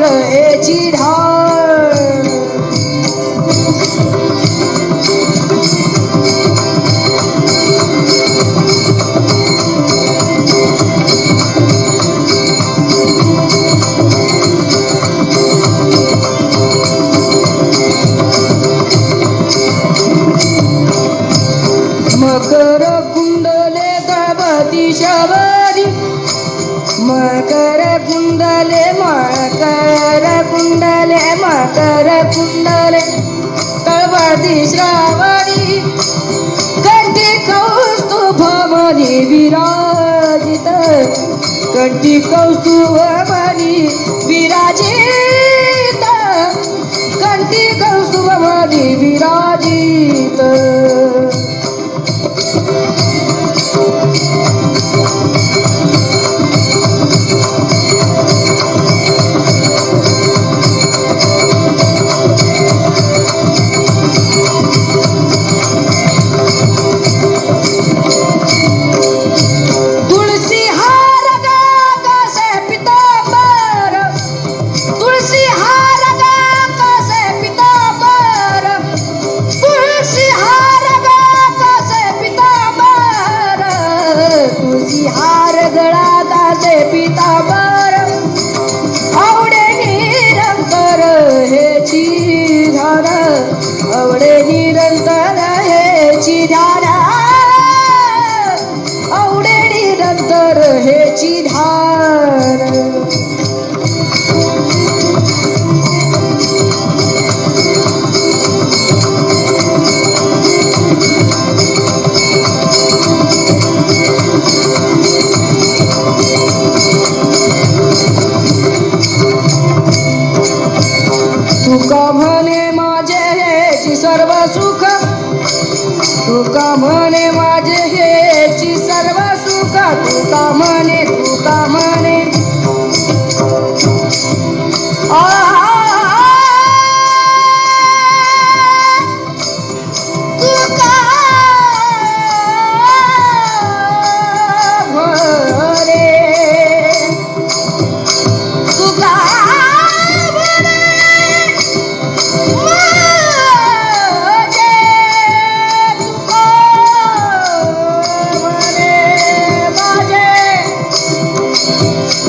वरळेची ढा कुंडले मकर कुंडले मकर कुंडले तळवदी श्रावणी. कंठी कौस्तुभमणी विराजित. कंठी कौस्तुभमणी विराजित. कंठी कौस्तुभमणी विराजित.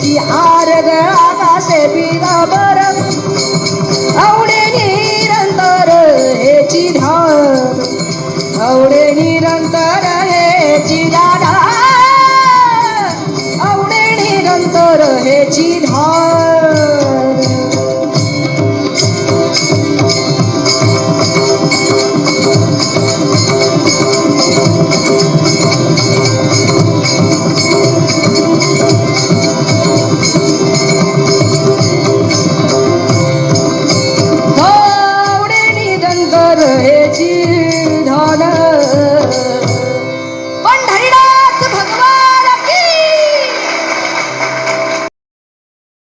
गळा कासे पिराबर आवडे निरंतर हेची धार. आवडे निरंतर हेची दादा आवडे निरंतर हेची धार.